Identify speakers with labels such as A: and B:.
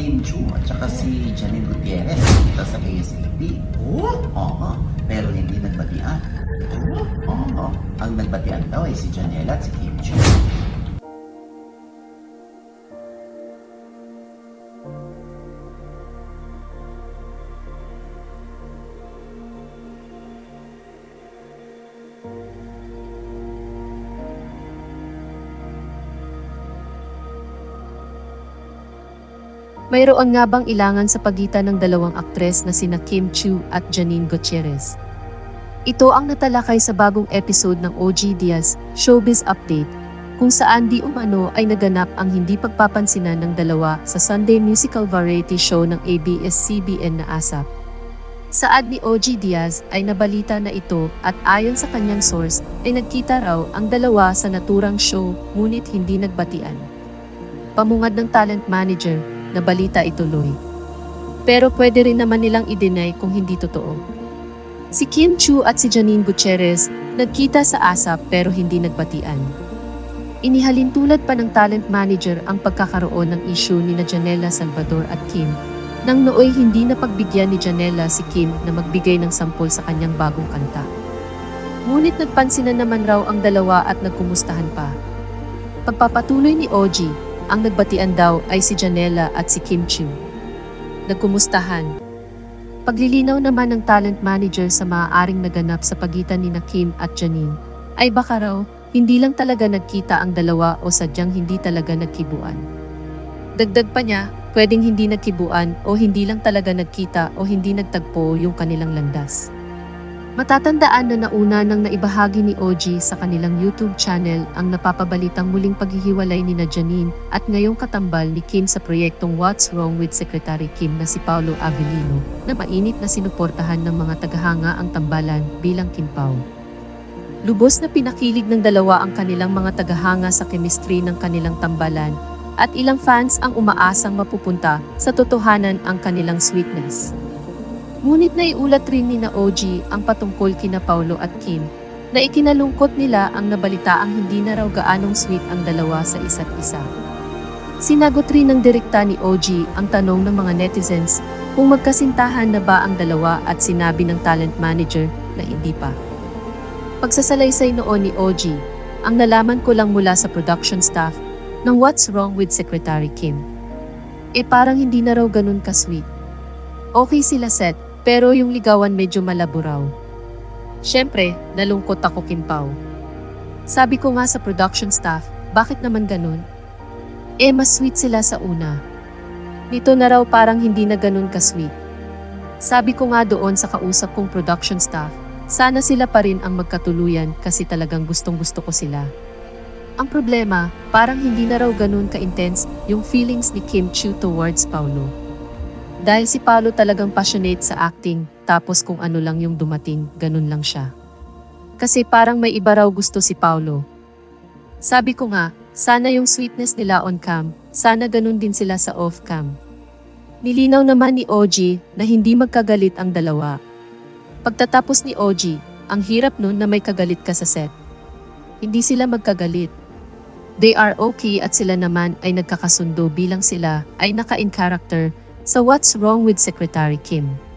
A: Kim Chu at saka si Janine Gutierrez kita sa ASAP.
B: Oh?
A: Oo, pero hindi nagbatian. Oo, ang nagbatian daw ay si Janela at si Kim Chu.
C: Mayroon nga bang ilangan sa pagitan ng dalawang aktres na sina Kim Chu at Janine Gutierrez? Ito ang natalakay sa bagong episode ng OG Diaz Showbiz Update, kung saan di umano ay naganap ang hindi pagpapansinan ng dalawa sa Sunday musical variety show ng ABS-CBN na ASAP. Saad ni OG Diaz ay nabalita na ito at ayon sa kanyang source ay nagkita raw ang dalawa sa naturang show ngunit hindi nagbatian. Pamungad ng talent manager, nabalita ituloy. Pero pwede rin naman nilang i-deny kung hindi totoo. Si Kim Chu at si Janine Gutierrez nagkita sa ASAP pero hindi nagbatian. Inihalin tulad pa ng talent manager ang pagkakaroon ng issue ni na Janela Salvador at Kim nang nooy hindi napagbigyan ni Janela si Kim na magbigay ng sampol sa kanyang bagong kanta. Ngunit nagpansinan naman raw ang dalawa at nagkumustahan pa. Pagpapatuloy ni OG, ang nagbatian daw ay si Janela at si Kim Chu. Nagkumustahan. Paglilinaw naman ng talent manager sa maaaring naganap sa pagitan ni na Kim at Janine, ay baka raw, hindi lang talaga nagkita ang dalawa o sadyang hindi talaga nagkibuan. Dagdag pa niya, pwedeng hindi nagkibuan o hindi lang talaga nagkita o hindi nagtagpo yung kanilang landas. Matatandaan na nauna nang naibahagi ni OG sa kanilang YouTube channel ang napapabalitang muling paghihiwalay ni na Janine at ngayong katambal ni Kim sa proyektong What's Wrong with Secretary Kim na si Paulo Avellino na mainit na sinuportahan ng mga tagahanga ang tambalan bilang Kim Pao. Lubos na pinakilig ng dalawa ang kanilang mga tagahanga sa chemistry ng kanilang tambalan at ilang fans ang umaasang mapupunta sa totohanan ang kanilang sweetness. Ngunit naiulat rin ni na ang patungkol kina Paulo at Kim na ikinalungkot nila ang nabalita ang hindi na raw gaanong sweet ang dalawa sa isa't isa. Sinagot rin ng direkta ni OG ang tanong ng mga netizens kung magkasintahan na ba ang dalawa at sinabi ng talent manager na hindi pa. Pagsasalaysay noon ni OG, ang nalaman ko lang mula sa production staff ng What's Wrong with Secretary Kim. Eh parang hindi na raw ganun ka-sweet. Okay sila set, pero yung ligawan medyo malabo raw. Siyempre, nalungkot ako Kimpaw. Sabi ko nga sa production staff, bakit naman ganun? Eh mas sweet sila sa una. Nito na raw parang hindi na ganun ka-sweet. Sabi ko nga doon sa kausap kong production staff, sana sila pa rin ang magkatuluyan kasi talagang gustong gusto ko sila. Ang problema, parang hindi na raw ganun ka-intense yung feelings ni Kim Chu towards Paulo. Dahil si Paulo talagang passionate sa acting, tapos kung ano lang yung dumating, ganun lang siya. Kasi parang may iba raw gusto si Paulo. Sabi ko nga, sana yung sweetness nila on cam, sana ganun din sila sa off cam. Nilinaw naman ni OG na hindi magkagalit ang dalawa. Pagtatapos ni OG, ang hirap nun na may kagalit ka sa set. Hindi sila magkagalit. They are okay at sila naman ay nagkakasundo bilang sila ay naka-in character sa What's Wrong with Secretary Kim.